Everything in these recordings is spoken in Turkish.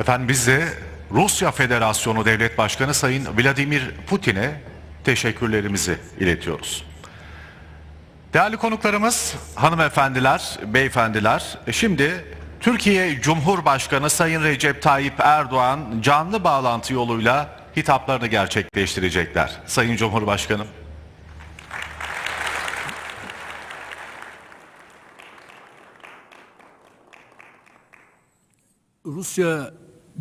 Efendim biz de Rusya Federasyonu Devlet Başkanı Sayın Vladimir Putin'e teşekkürlerimizi iletiyoruz. Değerli konuklarımız, hanımefendiler, beyefendiler, şimdi Türkiye Cumhurbaşkanı Sayın Recep Tayyip Erdoğan canlı bağlantı yoluyla hitaplarını gerçekleştirecekler. Sayın Cumhurbaşkanım. Rusya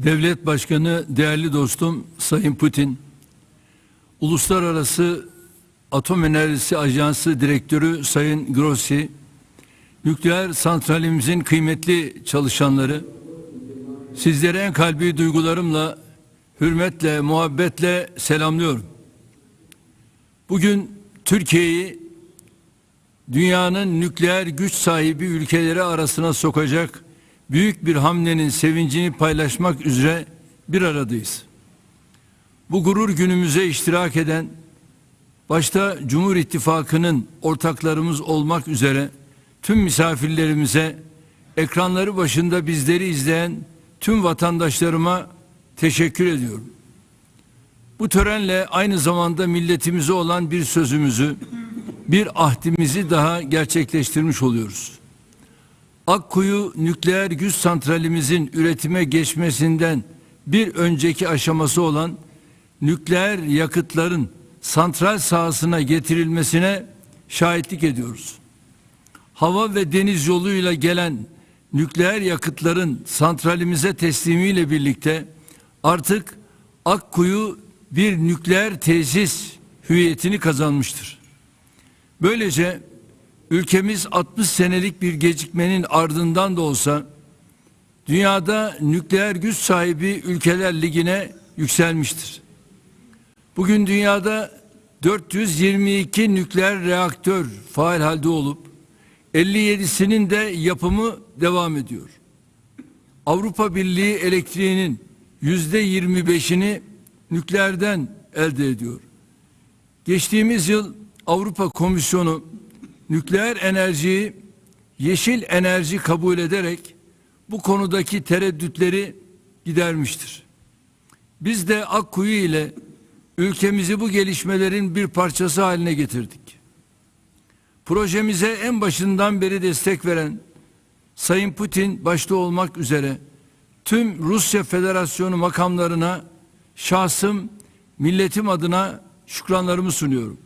Devlet Başkanı değerli dostum Sayın Putin, Uluslararası Atom Enerjisi Ajansı Direktörü Sayın Grossi, nükleer santralimizin kıymetli çalışanları, sizlere en kalbi duygularımla, hürmetle, muhabbetle selamlıyorum. Bugün Türkiye'yi dünyanın nükleer güç sahibi ülkeleri arasına sokacak büyük bir hamlenin sevincini paylaşmak üzere bir aradayız. Bu gurur günümüze iştirak eden başta Cumhur İttifakı'nın ortaklarımız olmak üzere tüm misafirlerimize ekranları başında bizleri izleyen tüm vatandaşlarıma teşekkür ediyorum. Bu törenle aynı zamanda milletimize olan bir sözümüzü, bir ahdimizi daha gerçekleştirmiş oluyoruz. Akkuyu nükleer güç santralimizin üretime geçmesinden bir önceki aşaması olan nükleer yakıtların santral sahasına getirilmesine şahitlik ediyoruz. Hava ve deniz yoluyla gelen nükleer yakıtların santralimize teslimiyle birlikte artık Akkuyu bir nükleer tesis hüviyetini kazanmıştır. Böylece ülkemiz 60 senelik bir gecikmenin ardından da olsa dünyada nükleer güç sahibi ülkeler ligine yükselmiştir. Bugün dünyada 422 nükleer reaktör faal halde olup 57'sinin de yapımı devam ediyor. Avrupa Birliği elektriğinin yüzde 25'ini nükleerden elde ediyor. Geçtiğimiz yıl Avrupa Komisyonu nükleer enerjiyi yeşil enerji kabul ederek bu konudaki tereddütleri gidermiştir. Biz de Akkuyu ile ülkemizi bu gelişmelerin bir parçası haline getirdik. Projemize en başından beri destek veren Sayın Putin başta olmak üzere tüm Rusya Federasyonu makamlarına şahsım, milletim adına şükranlarımı sunuyorum.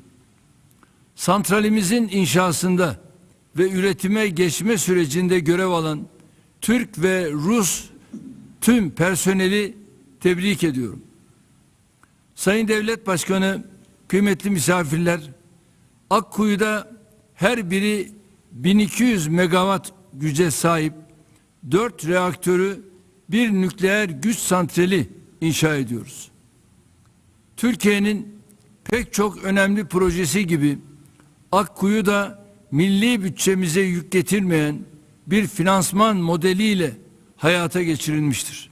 Santralimizin inşasında ve üretime geçme sürecinde görev alan Türk ve Rus tüm personeli tebrik ediyorum. Sayın Devlet Başkanı, kıymetli misafirler, Akkuyu'da her biri 1200 megawatt güce sahip 4 reaktörü bir nükleer güç santrali inşa ediyoruz. Türkiye'nin pek çok önemli projesi gibi Akkuyu da milli bütçemize yük getirmeyen bir finansman modeliyle hayata geçirilmiştir.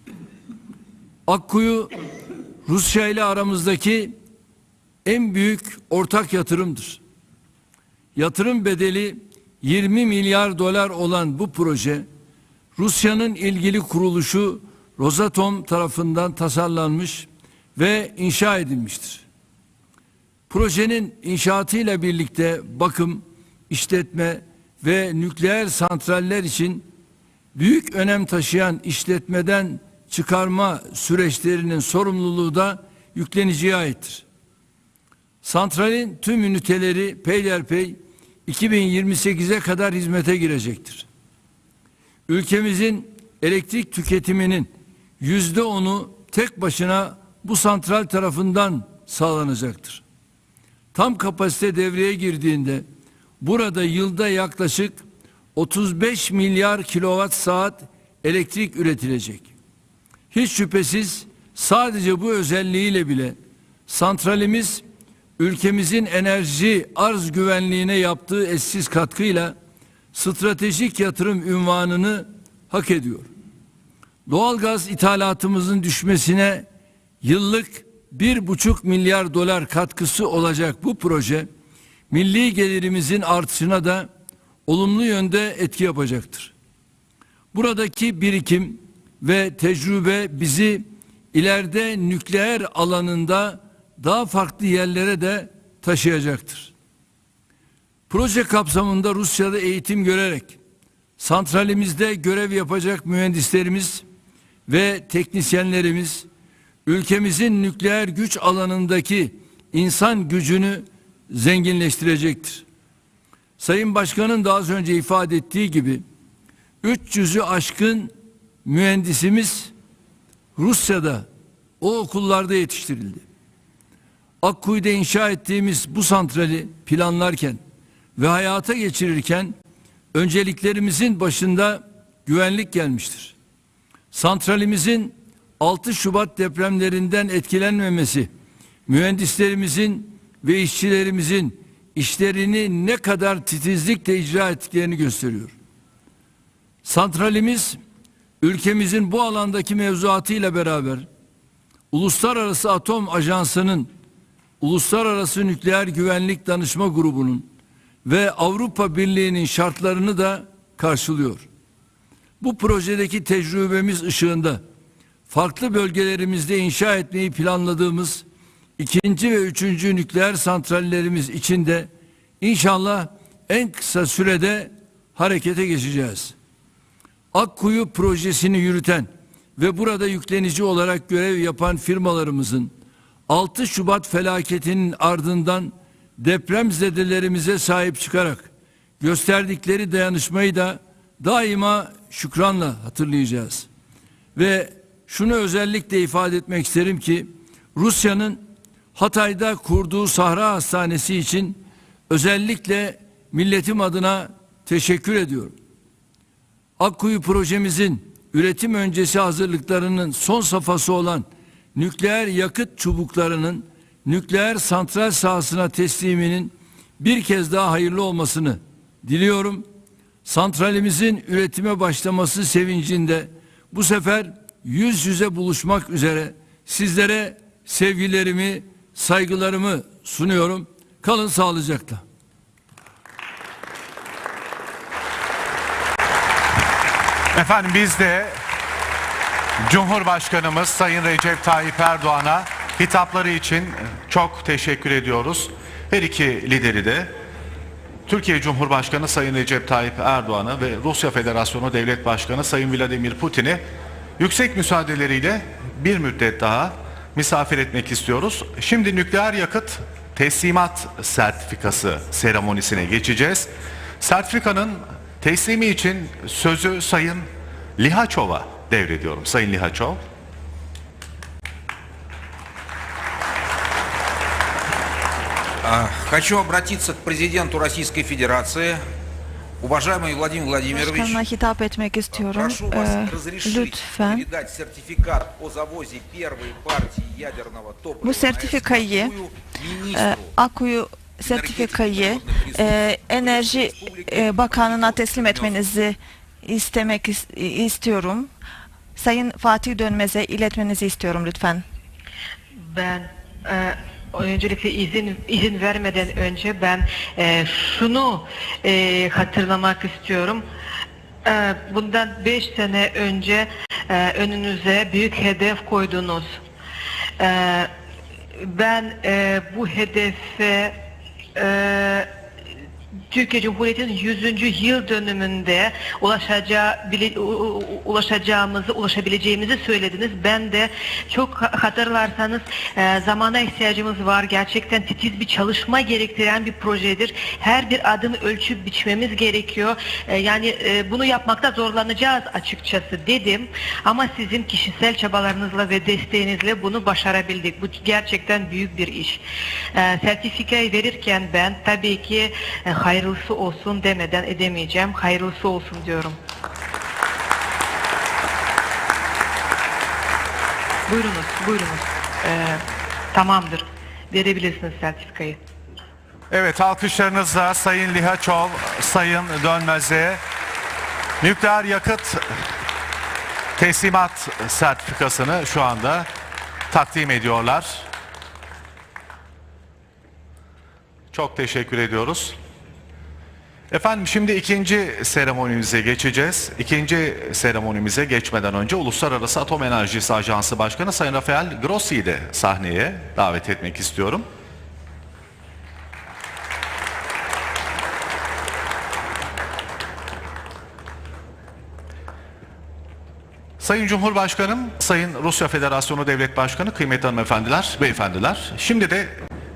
Akkuyu Rusya ile aramızdaki en büyük ortak yatırımdır. Yatırım bedeli 20 milyar dolar olan bu proje Rusya'nın ilgili kuruluşu Rosatom tarafından tasarlanmış ve inşa edilmiştir. Projenin inşaatıyla birlikte bakım, işletme ve nükleer santraller için büyük önem taşıyan işletmeden çıkarma süreçlerinin sorumluluğu da yükleniciye aittir. Santralin tüm üniteleri peyderpey 2028'e kadar hizmete girecektir. Ülkemizin elektrik tüketiminin yüzde onu tek başına bu santral tarafından sağlanacaktır. Tam kapasite devreye girdiğinde burada yılda yaklaşık 35 milyar kilowatt saat elektrik üretilecek. Hiç şüphesiz sadece bu özelliğiyle bile santralimiz ülkemizin enerji arz güvenliğine yaptığı eşsiz katkıyla stratejik yatırım ünvanını hak ediyor. Doğalgaz ithalatımızın düşmesine yıllık bir buçuk milyar dolar katkısı olacak bu proje milli gelirimizin artışına da olumlu yönde etki yapacaktır. Buradaki birikim ve tecrübe bizi ileride nükleer alanında daha farklı yerlere de taşıyacaktır. Proje kapsamında Rusya'da eğitim görerek santralimizde görev yapacak mühendislerimiz ve teknisyenlerimiz ülkemizin nükleer güç alanındaki insan gücünü zenginleştirecektir. Sayın Başkan'ın daha az önce ifade ettiği gibi 300'ü aşkın mühendisimiz Rusya'da o okullarda yetiştirildi. Akkuyu'da inşa ettiğimiz bu santrali planlarken ve hayata geçirirken önceliklerimizin başında güvenlik gelmiştir. Santralimizin 6 Şubat depremlerinden etkilenmemesi, mühendislerimizin ve işçilerimizin işlerini ne kadar titizlikle icra ettiklerini gösteriyor. Santralimiz ülkemizin bu alandaki mevzuatıyla beraber Uluslararası Atom Ajansı'nın Uluslararası Nükleer Güvenlik Danışma Grubu'nun ve Avrupa Birliği'nin şartlarını da karşılıyor. Bu projedeki tecrübemiz ışığında farklı bölgelerimizde inşa etmeyi planladığımız ikinci ve üçüncü nükleer santrallerimiz için de inşallah en kısa sürede harekete geçeceğiz. Akkuyu projesini yürüten ve burada yüklenici olarak görev yapan firmalarımızın 6 Şubat felaketinin ardından depremzedelerimize sahip çıkarak gösterdikleri dayanışmayı da daima şükranla hatırlayacağız. Ve şunu özellikle ifade etmek isterim ki Rusya'nın Hatay'da kurduğu Sahra Hastanesi için özellikle milletim adına teşekkür ediyorum. Akkuyu projemizin üretim öncesi hazırlıklarının son safhası olan nükleer yakıt çubuklarının nükleer santral sahasına tesliminin bir kez daha hayırlı olmasını diliyorum. Santralimizin üretime başlaması sevincinde bu sefer yüz yüze buluşmak üzere sizlere sevgilerimi, saygılarımı sunuyorum. Kalın sağlıcakla. Efendim biz de Cumhurbaşkanımız Sayın Recep Tayyip Erdoğan'a hitapları için çok teşekkür ediyoruz. Her iki lideri de Türkiye Cumhurbaşkanı Sayın Recep Tayyip Erdoğan'ı ve Rusya Federasyonu Devlet Başkanı Sayın Vladimir Putin'i yüksek müsaadeleriyle bir müddet daha misafir etmek istiyoruz. Şimdi nükleer yakıt teslimat sertifikası seremonisine geçeceğiz. Sertifikanın teslimi için sözü Sayın Lihaçov'a devrediyorum. Sayın Lihaçov. А, Хочу обратиться к президенту Российской Федерации. Başkanına hitap etmek istiyorum. Ee, lütfen bu sertifikayı Aku'yu sertifikayı Enerji Bakanı'na teslim etmenizi istemek istiyorum. Sayın Fatih Dönmez'e iletmenizi istiyorum lütfen. Ben ee, öncelikle izin izin vermeden önce ben e, şunu e, hatırlamak istiyorum. E, bundan beş sene önce e, önünüze büyük hedef koydunuz. E, ben e, bu hedefe e, Türkiye Cumhuriyeti'nin 100. yıl dönümünde ulaşacağı, ulaşacağımızı, ulaşabileceğimizi söylediniz. Ben de çok ha- hatırlarsanız e, zamana ihtiyacımız var. Gerçekten titiz bir çalışma gerektiren bir projedir. Her bir adımı ölçüp biçmemiz gerekiyor. E, yani e, bunu yapmakta zorlanacağız açıkçası dedim. Ama sizin kişisel çabalarınızla ve desteğinizle bunu başarabildik. Bu gerçekten büyük bir iş. E, sertifikayı verirken ben tabii ki e, hayırlısı olsun demeden edemeyeceğim. Hayırlısı olsun diyorum. Buyurunuz, buyurunuz. E, tamamdır. Verebilirsiniz sertifikayı. Evet alkışlarınızla Sayın Lihaçov, Sayın Dönmez'e nükleer yakıt teslimat sertifikasını şu anda takdim ediyorlar. Çok teşekkür ediyoruz. Efendim şimdi ikinci seremonimize geçeceğiz. İkinci seremonimize geçmeden önce Uluslararası Atom Enerjisi Ajansı Başkanı Sayın Rafael Grossi'yi de sahneye davet etmek istiyorum. Sayın Cumhurbaşkanım, Sayın Rusya Federasyonu Devlet Başkanı, kıymetli hanımefendiler, beyefendiler. Şimdi de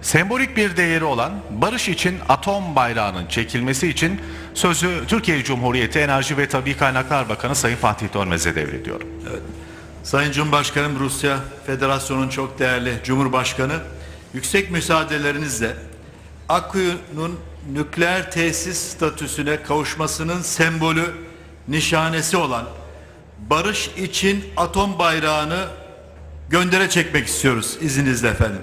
sembolik bir değeri olan barış için atom bayrağının çekilmesi için sözü Türkiye Cumhuriyeti Enerji ve Tabi Kaynaklar Bakanı Sayın Fatih Dönmez'e devrediyorum. Sayın Cumhurbaşkanım Rusya Federasyonu'nun çok değerli Cumhurbaşkanı yüksek müsaadelerinizle Akkuyu'nun nükleer tesis statüsüne kavuşmasının sembolü nişanesi olan barış için atom bayrağını göndere çekmek istiyoruz izninizle efendim.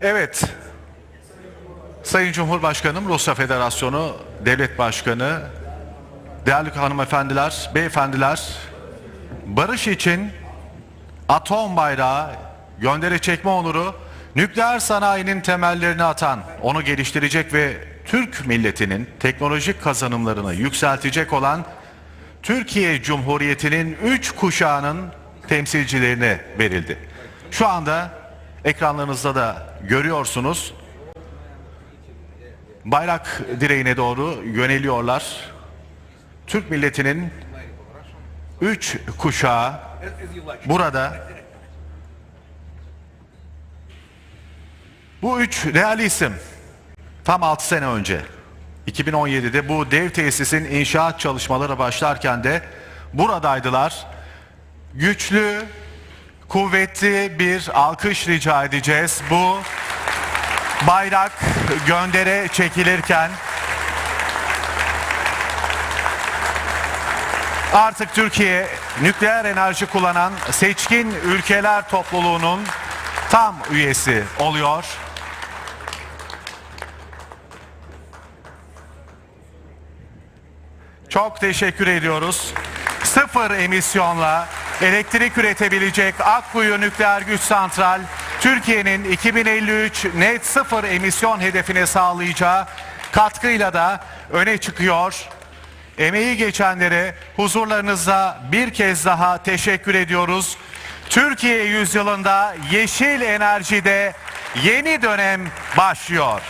Evet. Sayın Cumhurbaşkanım, Rusya Federasyonu Devlet Başkanı, değerli hanımefendiler, beyefendiler, barış için atom bayrağı göndere çekme onuru nükleer sanayinin temellerini atan, onu geliştirecek ve Türk milletinin teknolojik kazanımlarını yükseltecek olan Türkiye Cumhuriyeti'nin üç kuşağının temsilcilerine verildi. Şu anda ekranlarınızda da görüyorsunuz. Bayrak direğine doğru yöneliyorlar. Türk milletinin üç kuşağı burada bu üç isim tam 6 sene önce 2017'de bu dev tesisin inşaat çalışmaları başlarken de buradaydılar. Güçlü, kuvvetli bir alkış rica edeceğiz. Bu bayrak göndere çekilirken artık Türkiye nükleer enerji kullanan seçkin ülkeler topluluğunun tam üyesi oluyor. Çok teşekkür ediyoruz. Sıfır emisyonla elektrik üretebilecek Akkuyu Nükleer Güç Santral, Türkiye'nin 2053 net sıfır emisyon hedefine sağlayacağı katkıyla da öne çıkıyor. Emeği geçenlere huzurlarınızda bir kez daha teşekkür ediyoruz. Türkiye yüzyılında yeşil enerjide yeni dönem başlıyor.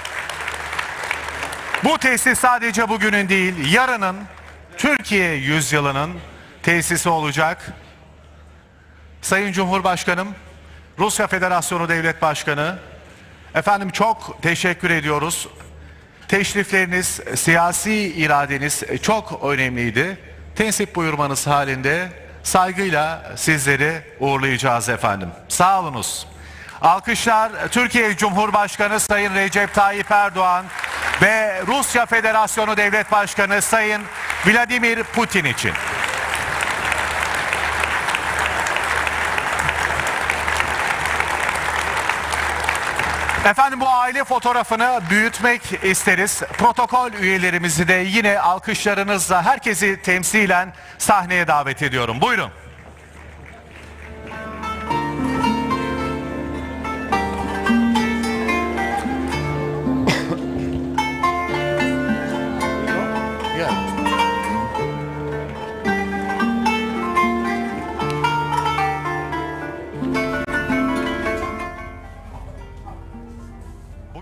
Bu tesis sadece bugünün değil, yarının Türkiye yüzyılının tesisi olacak. Sayın Cumhurbaşkanım, Rusya Federasyonu Devlet Başkanı, efendim çok teşekkür ediyoruz. Teşrifleriniz, siyasi iradeniz çok önemliydi. Tensip buyurmanız halinde saygıyla sizleri uğurlayacağız efendim. Sağ. Alkışlar Türkiye Cumhurbaşkanı Sayın Recep Tayyip Erdoğan ve Rusya Federasyonu Devlet Başkanı Sayın Vladimir Putin için. Efendim bu aile fotoğrafını büyütmek isteriz. Protokol üyelerimizi de yine alkışlarınızla herkesi temsilen sahneye davet ediyorum. Buyurun.